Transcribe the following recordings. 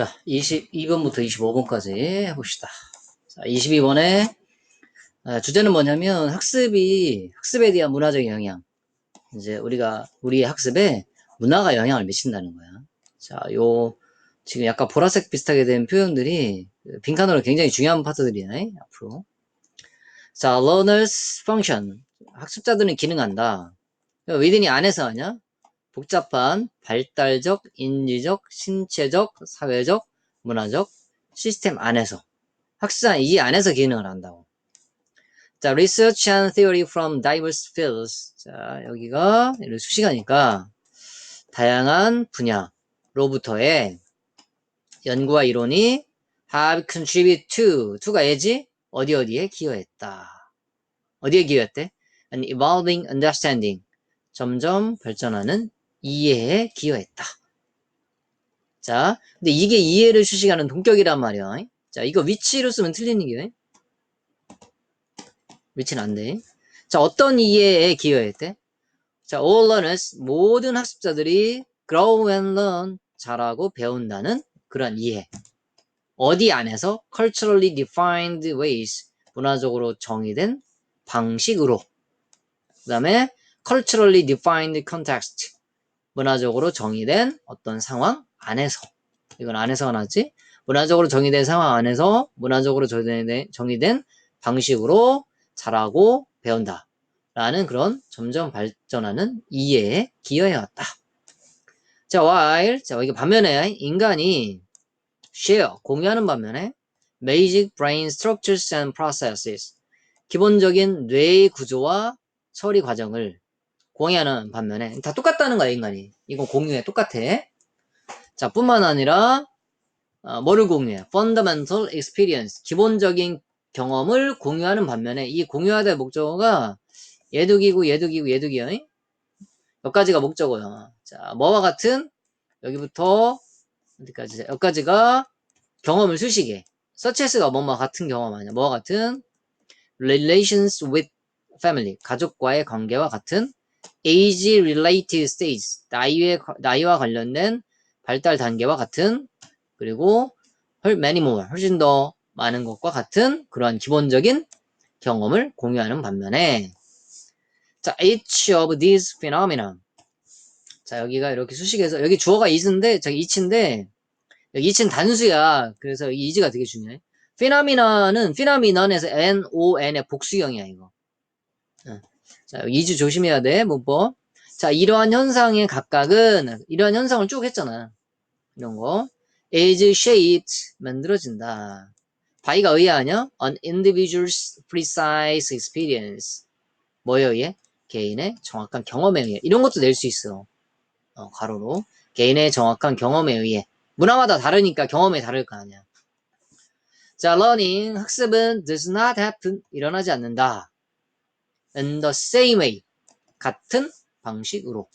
자, 22번부터 25번까지 해봅시다. 자, 22번에 아, 주제는 뭐냐면 학습이 학습에 대한 문화적 영향. 이제 우리가 우리의 학습에 문화가 영향을 미친다는 거야. 자, 요 지금 약간 보라색 비슷하게 된 표현들이 빈칸으로 굉장히 중요한 파트들이야. 앞으로. 자, learners function. 학습자들은 기능한다. 위든이 안에서 하냐? 복잡한 발달적, 인지적, 신체적, 사회적, 문화적 시스템 안에서 학습자 이 안에서 기능을 한다고. 자, research and theory from diverse fields. 자, 여기가 수시가니까 다양한 분야로부터의 연구와 이론이 have contributed to, to가 예지? 어디 어디에 기여했다. 어디에 기여했대? An evolving understanding. 점점 발전하는 이해에 기여했다. 자, 근데 이게 이해를 수식하는 동격이란 말이야. 자, 이거 위치로 쓰면 틀린 얘기야. 위치는 안 돼. 자, 어떤 이해에 기여했대? 자, all learners, 모든 학습자들이 grow and learn, 잘하고 배운다는 그런 이해. 어디 안에서 culturally defined ways, 문화적으로 정의된 방식으로. 그 다음에 culturally defined context, 문화적으로 정의된 어떤 상황 안에서. 이건 안에서가 나지? 문화적으로 정의된 상황 안에서 문화적으로 정의된, 정의된 방식으로 잘하고 배운다. 라는 그런 점점 발전하는 이해에 기여해왔다. 자, while, 자, 이게 반면에 인간이 share, 공유하는 반면에 basic brain structures and processes, 기본적인 뇌의 구조와 처리 과정을 공유하는 반면에 다 똑같다는 거야, 인간이. 이건 공유해, 똑같아. 자, 뿐만 아니라 어, 뭐를 공유해? fundamental experience, 기본적인 경험을 공유하는 반면에 이 공유하다의 목적어가 예두기고 예두기고 예두기야. 몇 가지가 목적어야. 자, 뭐와 같은 여기부터 어디까지? 여기까지가 경험을 수식해. such 뭐뭐 같은 경험 아니야. 뭐와 같은 relations with family, 가족과의 관계와 같은 age related stages, 나이에, 나이와 관련된 발달 단계와 같은 그리고 many more, 훨씬 더 많은 것과 같은 그러한 기본적인 경험을 공유하는 반면에 자, each of these phenomena 자, 여기가 이렇게 수식해서 여기 주어가 is인데 저기 each인데 여기 each는 단수야. 그래서 이 is가 되게 중요해. phenomena는 phenomenon에서 n-o-n의 복수형이야, 이거. 자, 여기 is 조심해야 돼, 문법. 자, 이러한 현상의 각각은 이러한 현상을 쭉 했잖아. 이런 거. is shaped 만들어진다. 바이가 의하하냐? An individual's precise experience. 뭐에 의해? 개인의 정확한 경험에 의해. 이런 것도 낼 수 있어. 어, 가로로. 개인의 정확한 경험에 의해. 문화마다 다르니까 경험이 다를 거 아니야. 자, learning, 학습은 does not happen, 일어나지 않는다. In the same way, 같은 방식으로.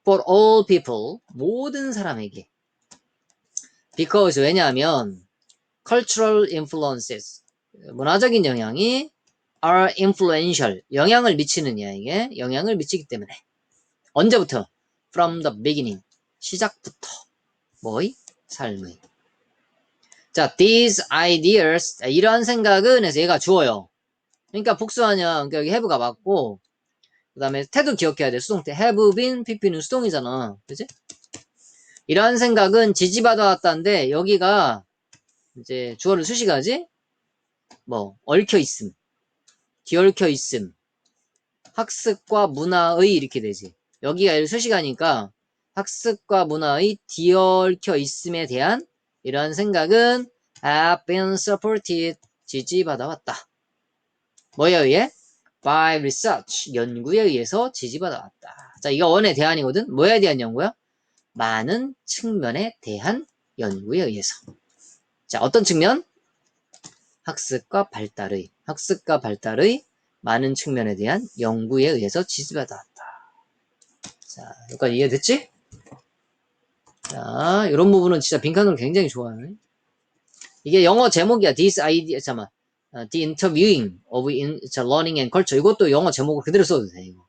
For all people, 모든 사람에게. Because, 왜냐하면, cultural influences, 문화적인 영향이 are influential, 영향을 미치는 이야기에 영향을 미치기 때문에. 언제부터? From the beginning, 시작부터. 뭐의? 삶의. 자, these ideas, 자, 이러한 생각은 해서 얘가 주어요. 그러니까 복수하냐, 그러니까 여기 have가 맞고, 그 다음에 태도 기억해야 돼. 수동 태. have been, pp는 수동이잖아. 그지? 이러한 생각은 지지받아 왔다는데, 여기가 이제 주어를 수식하지? 뭐, 얽혀 있음. 뒤얽혀 있음. 학습과 문화의 이렇게 되지. 여기가 수식하니까 학습과 문화의 뒤얽혀 있음에 대한 이러한 생각은 have been supported. 지지받아 왔다. 뭐에 의해? by research. 연구에 의해서 지지받아 왔다. 자, 이거 원의 대안이거든? 뭐에 대한 연구야? 많은 측면에 대한 연구에 의해서. 자, 어떤 측면? 학습과 발달의, 학습과 발달의 많은 측면에 대한 연구에 의해서 지지받아 왔다. 자, 여기까지 이해됐지? 자, 이런 부분은 진짜 빈칸으로 굉장히 좋아요. 이게 영어 제목이야. This idea, 잠깐만. 어, the interviewing of in, 자, learning and culture. 이것도 영어 제목을 그대로 써도 돼, 이거.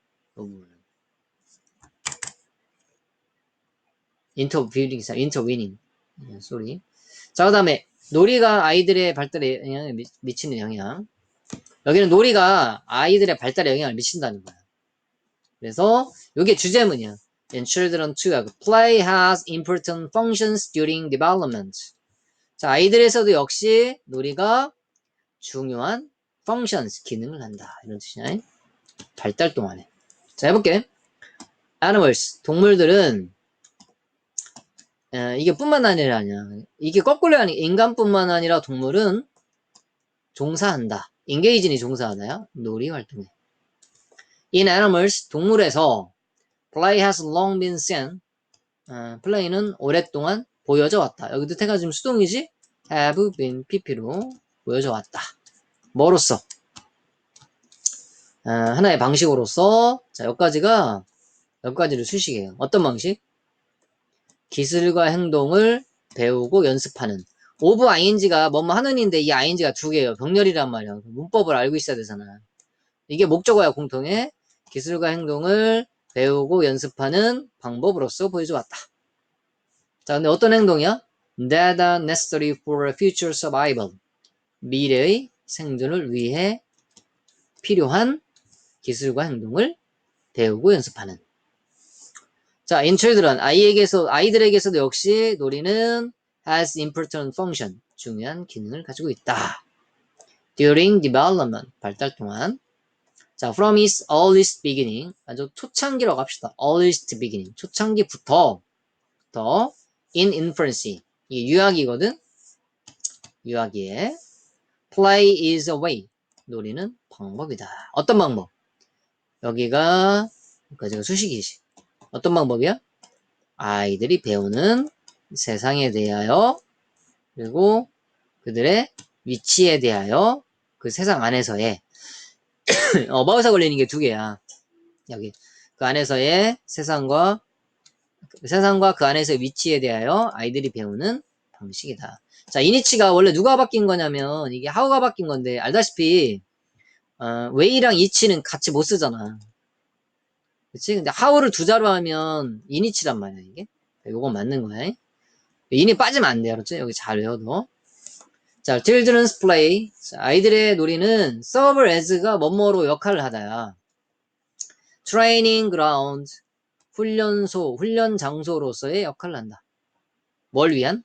interviewing. 예, 쏘리. 자, 그 다음에 놀이가 아이들의 발달에 영향을 미, 미치는 영향. 여기는 놀이가 아이들의 발달에 영향을 미친다는 거야. 그래서 이게 주제문이야. In children too, play has important functions during development. 자, 아이들에서도 역시 놀이가 중요한 functions, 기능을 한다. 이런 뜻이야. 발달 동안에. 자, 해볼게. animals, 동물들은 에, 이게 뿐만 아니라 아니야. 이게 거꾸로 하니 인간뿐만 아니라 동물은 종사한다. engage니 종사하나요? 놀이 활동에. In animals, 동물에서 play has long been seen. 어, 플레이는 오랫동안 보여져 왔다. 여기 뜻해가 지금 수동이지? have been pp로 보여져 왔다. 뭐로써? 어, 하나의 방식으로서 자 여기까지가 여기까지를 수식이에요. 어떤 방식? 기술과 행동을 배우고 연습하는 오브 ing가 뭐뭐 하는인데 이 ing가 두 개예요. 병렬이란 말이야. 문법을 알고 있어야 되잖아. 이게 목적어야 공통의 기술과 행동을 배우고 연습하는 방법으로서 보여줘 왔다. 자, 근데 어떤 행동이야? Are necessary for future survival. 미래의 생존을 위해 필요한 기술과 행동을 배우고 연습하는. 자, in children, 아이에게서, 아이들에게서도 역시 놀이는 has important function, 중요한 기능을 가지고 있다. during development, 발달 동안. 자, from its earliest beginning, 아주 초창기라고 합시다. earliest beginning, 초창기부터, 더, in infancy, 이게 유아기거든? 유아기에, play is a way, 놀이는 방법이다. 어떤 방법? 여기가, 여기까지가 수식이지. 어떤 방법이야? 아이들이 배우는 세상에 대하여 그리고 그들의 위치에 대하여 그 세상 안에서의 어, 마우사 걸리는 게 두 개야. 여기 그 안에서의 세상과 그 세상과 그 안에서의 위치에 대하여 아이들이 배우는 방식이다. 자, 이니치가 원래 누가 바뀐 거냐면 이게 하우가 바뀐 건데 알다시피 어, 웨이랑 이치는 같이 못 쓰잖아. 그치? 근데 하우를 두 자로 하면 이니치란 말이야 이게. 요건 맞는 거야. 인이 빠지면 안 돼요. 그렇지? 여기 잘 외워둬. 자, children's play. 자, 아이들의 놀이는 serve as가 뭐뭐로 역할을 하다야. training ground. 훈련소, 훈련 장소로서의 역할을 한다. 뭘 위한?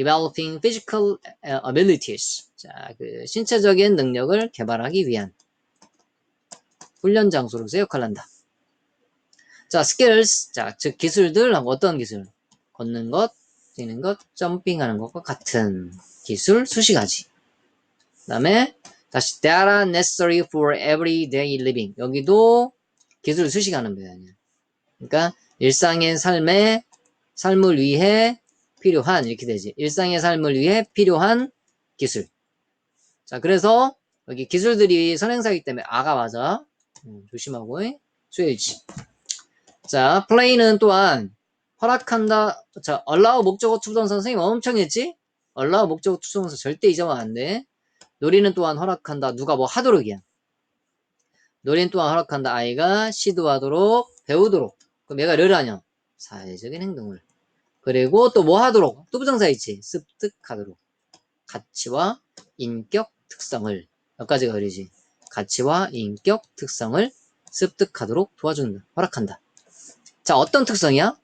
Developing physical abilities. 자, 그 신체적인 능력을 개발하기 위한 훈련 장소로서의 역할을 한다. 자, skills. 자, 즉 기술들 어떤 기술? 걷는 것, 뛰는 것, 점핑하는 것과 같은 기술 수식하지. 그 다음에 다시 that are necessary for everyday living. 여기도 기술 수식하는 표현이야. 그러니까 일상의 삶에 삶을 위해 필요한 이렇게 되지. 일상의 삶을 위해 필요한 기술. 자, 그래서 여기 기술들이 선행사이기 때문에 아가 맞아. 음, 조심하고 수요일치. 자, play는 또한 허락한다. 자, allow 목적어 투동사 선생님 엄청 했지? allow 목적어 투동사 절대 잊으면 안 돼. 놀이는 또한 허락한다. 누가 뭐 하도록이야. 놀이는 또한 허락한다. 아이가 시도하도록 배우도록. 그럼 얘가 를 하냐? 사회적인 행동을. 그리고 또 뭐 하도록? 또 부정사 있지? 습득하도록. 가치와 인격 특성을. 여기까지가 그리지. 가치와 인격 특성을 습득하도록 도와준다. 허락한다. 자, 어떤 특성이야?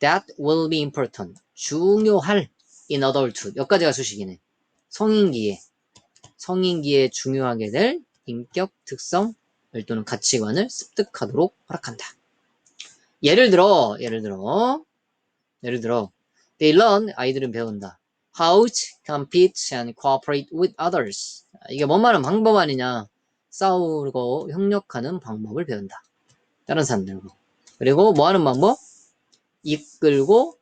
That will be important. 중요할 in adulthood. 여기까지가 수식이네. 성인기에. 성인기에 중요하게 될 인격 특성을 또는 가치관을 습득하도록 허락한다. 예를 들어, 예를 들어, 예를 들어, they learn, 아이들은 배운다. How to compete and cooperate with others. 이게 뭔 말은 방법 아니냐. 싸우고 협력하는 방법을 배운다. 다른 사람들과. 그리고 뭐 하는 방법? 이끌고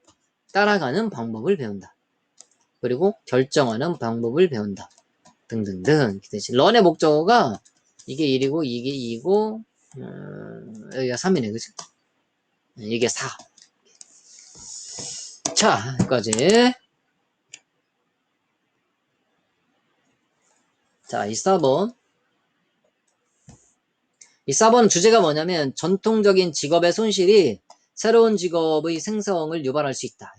따라가는 방법을 배운다. 그리고 결정하는 방법을 배운다. 등등등. 런의 목적어가 이게 1이고 이게 2고 음, 여기가 3이네. 그치? 이게 4. 자, 여기까지. 자, 이 4번. 이 4번 주제가 뭐냐면 전통적인 직업의 손실이 새로운 직업의 생성을 유발할 수 있다.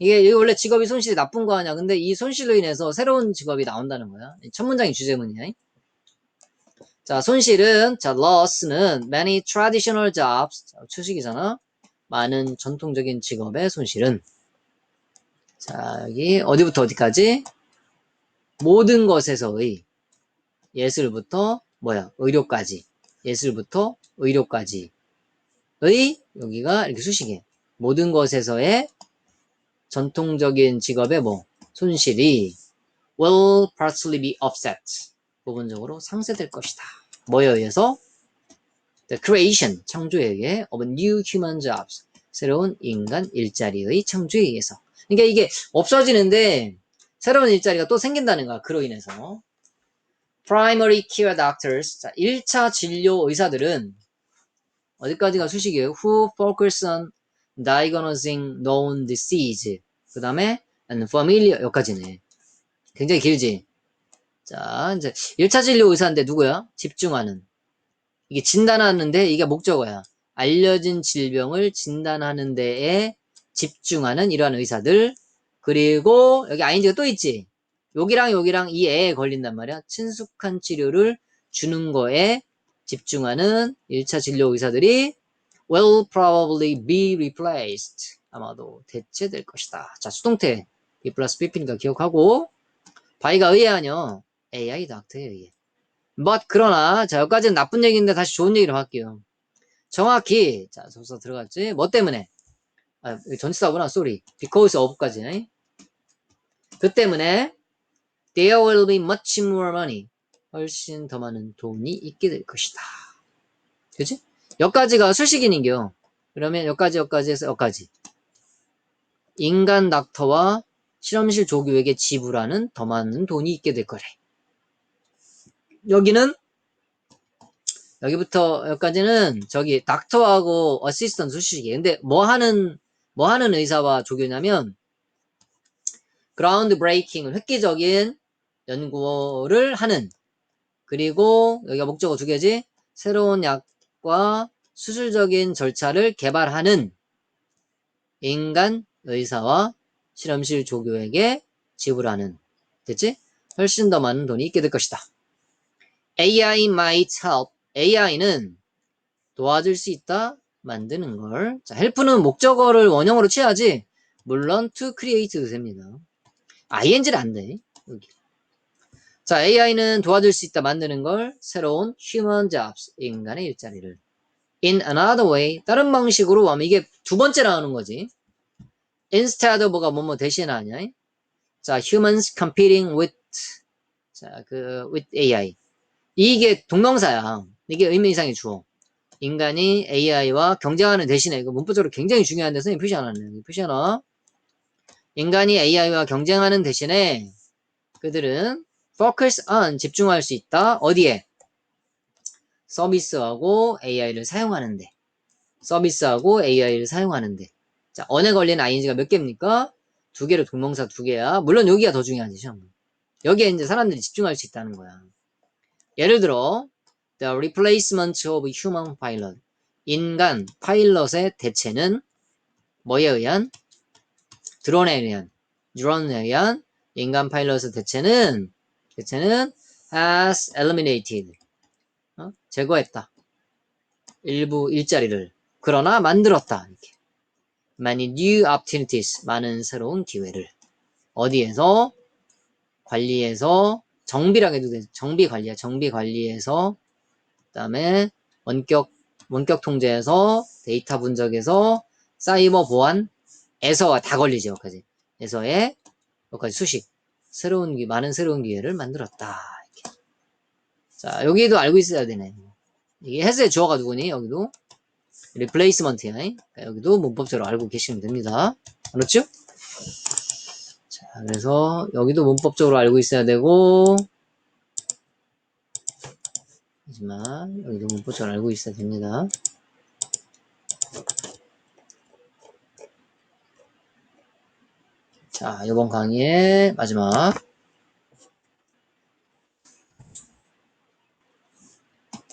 이게 원래 직업이 손실이 나쁜 거 아니야. 근데 이 손실로 인해서 새로운 직업이 나온다는 거야. 이첫 문장이 주제문이야. 자, 손실은 자, loss는 many traditional jobs. 자, 추식이잖아. 많은 전통적인 직업의 손실은 자, 여기 어디부터 어디까지? 모든 것에서의 예술부터 뭐야? 의료까지. 예술부터 의료까지의 여기가 이렇게 수식이에요. 모든 것에서의 전통적인 직업의 뭐 손실이 will partially be offset 부분적으로 상쇄될 것이다. 뭐에 의해서? The creation 창조에 의해 of new human jobs 새로운 인간 일자리의 창조에 의해서 그러니까 이게 없어지는데 새로운 일자리가 또 생긴다는 거야. 그로 인해서 primary care doctors 자 1차 진료 의사들은 어디까지가 수식이에요? who focus on diagnosing known disease. 그 다음에 and familiar 여기까지네. 굉장히 길지? 자, 이제 1차 진료 의사인데 누구야? 집중하는. 이게 진단하는데 이게 목적어야. 알려진 질병을 진단하는 데에 집중하는 이러한 의사들. 그리고 여기 ING가 또 있지? 여기랑 여기랑 이 애에 걸린단 말이야. 친숙한 치료를 주는 거에 집중하는 1차 진료 의사들이 will probably be replaced. 아마도 대체될 것이다. 자, 수동태 B 플러스 BP니까 기억하고 바이가 의해하뇨. AI 닥터에 의해. But 그러나 자, 여기까지는 나쁜 얘기인데 다시 좋은 얘기를 할게요. 정확히 자, 접수 들어갔지? 뭐 때문에? 아, 전치사구나. sorry. because of까지. 그 때문에 there will be much more money. 훨씬 더 많은 돈이 있게 될 것이다. 그치? 여기까지가 수식인인겨. 그러면 여기까지 여기까지 해서 여기까지. 인간 닥터와 실험실 조교에게 지불하는 더 많은 돈이 있게 될 거래. 여기는 여기부터 여기까지는 저기 닥터하고 어시스턴트 수식이에요. 근데 뭐 하는 뭐 하는 의사와 조교냐면 그라운드 브레이킹을 획기적인 연구를 하는 그리고 여기가 목적어 두 개지 새로운 약과 수술적인 절차를 개발하는 인간 의사와 실험실 조교에게 지불하는 됐지? 훨씬 더 많은 돈이 있게 될 것이다. AI might help. AI는 도와줄 수 있다 만드는 걸. 자, help는 목적어를 원형으로 취하지. 물론 to create도 됩니다. ing를 안 돼. 여기. 자, AI는 도와줄 수 있다 만드는 걸 새로운 human jobs, 인간의 일자리를 in another way, 다른 방식으로 하면 이게 두 번째 나오는 거지. instead of가 뭐뭐 대신하냐. 자, humans competing with 자, 그 with AI. 이게 동명사야. 이게 의미 이상의 주어. 인간이 AI와 경쟁하는 대신에 이거 문법적으로 굉장히 중요한데 선생님 표시 안 하네. 표시 하나. 인간이 AI와 경쟁하는 대신에 그들은 focus on 집중할 수 있다. 어디에? 서비스하고 AI를 사용하는데. 서비스하고 AI를 사용하는데. 자, 언에 걸린 ing가 몇 개입니까? 두 개로 동명사 두 개야. 물론 여기가 더 중요하지, 시험. 여기에 이제 사람들이 집중할 수 있다는 거야. 예를 들어, the replacement of human pilot. 인간 파일럿의 대체는 뭐에 의한? 드론에 의한, 드론에 의한 인간 파일럿의 대체는 대체는 has eliminated. 어? 제거했다. 일부 일자리를. 그러나 만들었다. 이렇게. many new opportunities. 많은 새로운 기회를. 어디에서? 관리에서 정비라고 해도 돼. 정비 관리야. 정비 관리에서 그다음에 원격 원격 통제에서 데이터 분석에서 사이버 보안에서 다 걸리죠. 여기까지. 에서의 여기까지 수식. 새로운 기 많은 새로운 기회를 만들었다. 이렇게. 자, 여기도 알고 있어야 되네. 이게 헤스의 주어가 누구니? 여기도 리플레이스먼트야. 그러니까 여기도 문법적으로 알고 계시면 됩니다. 그렇죠? 자, 그래서 여기도 문법적으로 알고 있어야 되고 하지만 여기도 문법적으로 알고 있어야 됩니다. 자, 이번 강의의 마지막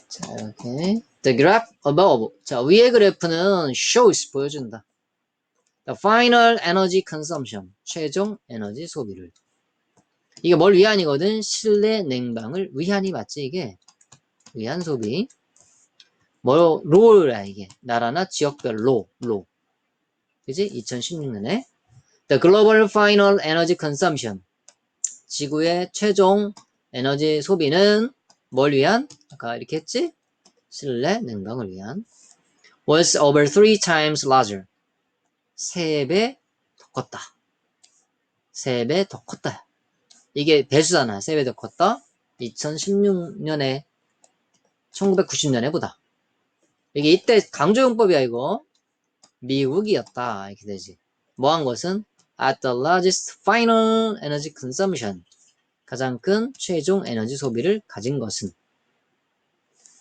자, 이렇게 The graph above 자, 위의 그래프는 shows 보여준다. The final energy consumption. 최종 에너지 소비를. 이게 뭘 위한이거든? 실내 냉방을 위한이 맞지 이게? 위한 소비. 뭐 로야 이게. 나라나 지역별로 로. 그지? 2016년에 the global final energy consumption. 지구의 최종 에너지 소비는 뭘 위한? 아까 이렇게 했지? 실내 냉방을 위한 was over three times larger. 세배더 컸다. 세배더 컸다. 이게 배수잖아. 세배더 컸다. 2016년에 1990년에 보다. 이게 이때 강조용법이야 이거. 미국이었다. 이렇게 되지. 뭐 한 것은 at the largest final energy consumption. 가장 큰 최종 에너지 소비를 가진 것은.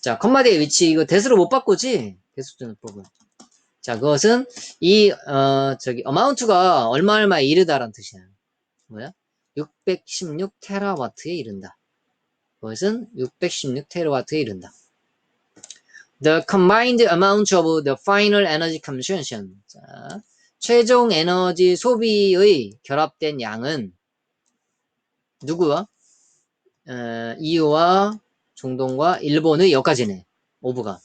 자, 컴마디의 위치 이거 대수로 못 바꾸지? 대수 전법은. 자, 그것은 이 어, 저기 어마운트가 얼마 얼마에 이르다라는 뜻이야. 뭐야? 616 테라와트에 이른다. 그것은 616 테라와트에 이른다. The combined amount of the final energy consumption. 자, 최종 에너지 소비의 결합된 양은 누구와? 어, EU와 중동과 일본의 여기까지네. 오브가.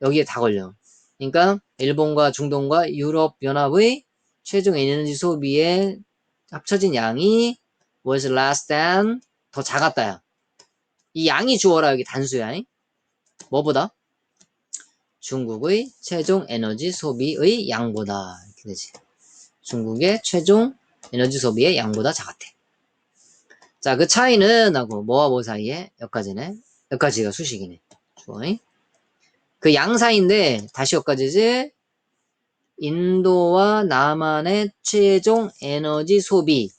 여기에 다 걸려. 그러니까 일본과 중동과 유럽 연합의 최종 에너지 소비의 합쳐진 양이 was less than 더 작았다야. 이 양이 주어라 여기 단수야. 잉? 뭐보다? 중국의 최종 에너지 소비의 양보다 이렇게 되지. 중국의 최종 에너지 소비의 양보다 작았대. 자, 그 차이는 하고 뭐와 뭐 사이에 여기까지네. 여기까지가 수식이네. 주어잉? 그 양 사이인데 다시 여기까지지. 인도와 남한의 최종 에너지 소비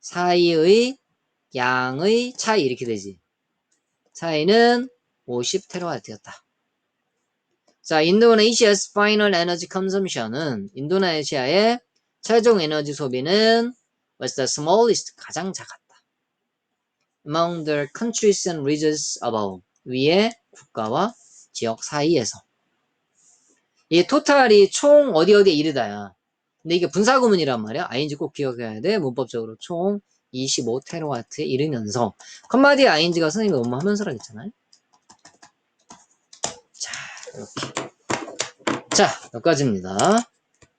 사이의 양의 차이 이렇게 되지. 차이는 50테라와트였다. 자, 인도네시아's final energy consumption은 인도네시아의 최종 에너지 소비는 was the smallest 가장 작았다. among the countries and regions above 위에 국가와 지역 사이에서 이 토탈이 총 어디 어디에 이르다야. 근데 이게 분사구문이란 말이야. ing 꼭 기억해야 돼. 문법적으로 총 25테라와트에 이르면서 컴마디 ing가 선생님이 업무 하면서라 했잖아요. 자, 이렇게. 자, 여기까지입니다.